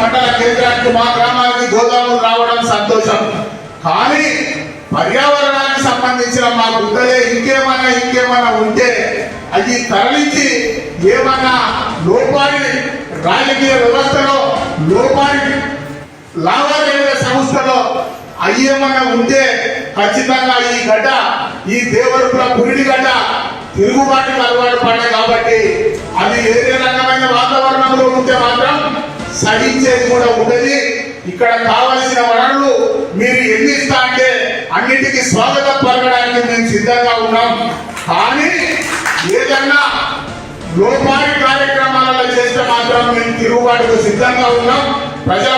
మండల కేంద్రానికి మా గ్రామానికి గోదాములు రావడం సంతోషం. కానీ పర్యావరణానికి సంబంధించిన మా గుడ్డలే ఇంకేమైనా ఇంకేమైనా ఉంటే అది తరలించి ఏమన్నా లోపాలి రాజకీయ వ్యవస్థలో లోపాలి లావాదేవీల సంస్థలో అయ్యేమన్నా ఉంటే ఖచ్చితంగా ఈ గడ్డ ఈ దేవరుపుల పురిడి గడ్డ తిరుగుబాటుకు అలవాటు పడ్డాయి కాబట్టి అది ఏదే రకమైన వాతావరణంలో ఉంటే మాత్రం సహించేది కూడా ఉండదు. ఇక్కడ కావలసిన వనరులు మీరు ఎన్ని ఇస్తా అంటే అన్నిటికీ స్వాగతం పలకడానికి మేము సిద్ధంగా ఉన్నాం. కానీ ఏదన్నా లోపాయి కార్యక్రమాలలో చేస్తే మాత్రం మేము తిరుగుబాటుకు సిద్ధంగా ఉన్నాం. ప్రజల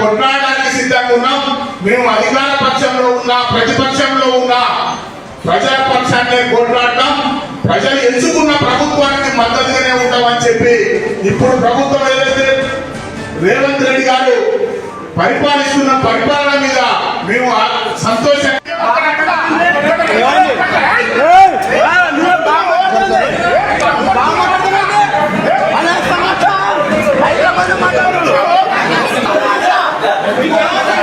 కొట్లాడడానికి సిద్ధంగా ఉన్నాం. మేము అధికార పక్షంలో ఉన్నా ప్రతిపక్షంలో ఉన్నా ప్రజాపక్షాన్ని కొట్లాడటం ప్రజలు ఎంచుకున్న ప్రభుత్వానికి మద్దతుగానే ఉంటామని చెప్పి ఇప్పుడు ప్రభుత్వం రేవంత్ రెడ్డి గారు పరిపాలిస్తున్న పరిపాలన మీద మేము సంతోషం. సంతోషంగా ఈ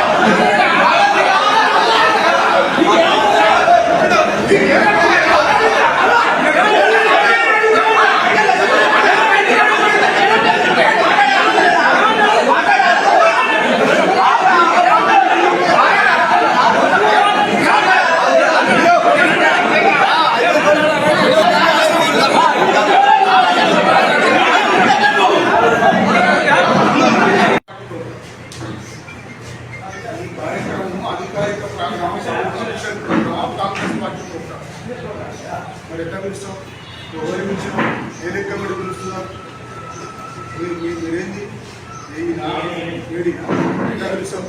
మరి ఎట్లా పిలుస్తాం ఎవరు పిలిచాం ఏ లెక్క పెట్టి పిలుస్తున్నారు మీరు మీ- మీరేంది ఏడి ఎట్లా పిలుస్తాం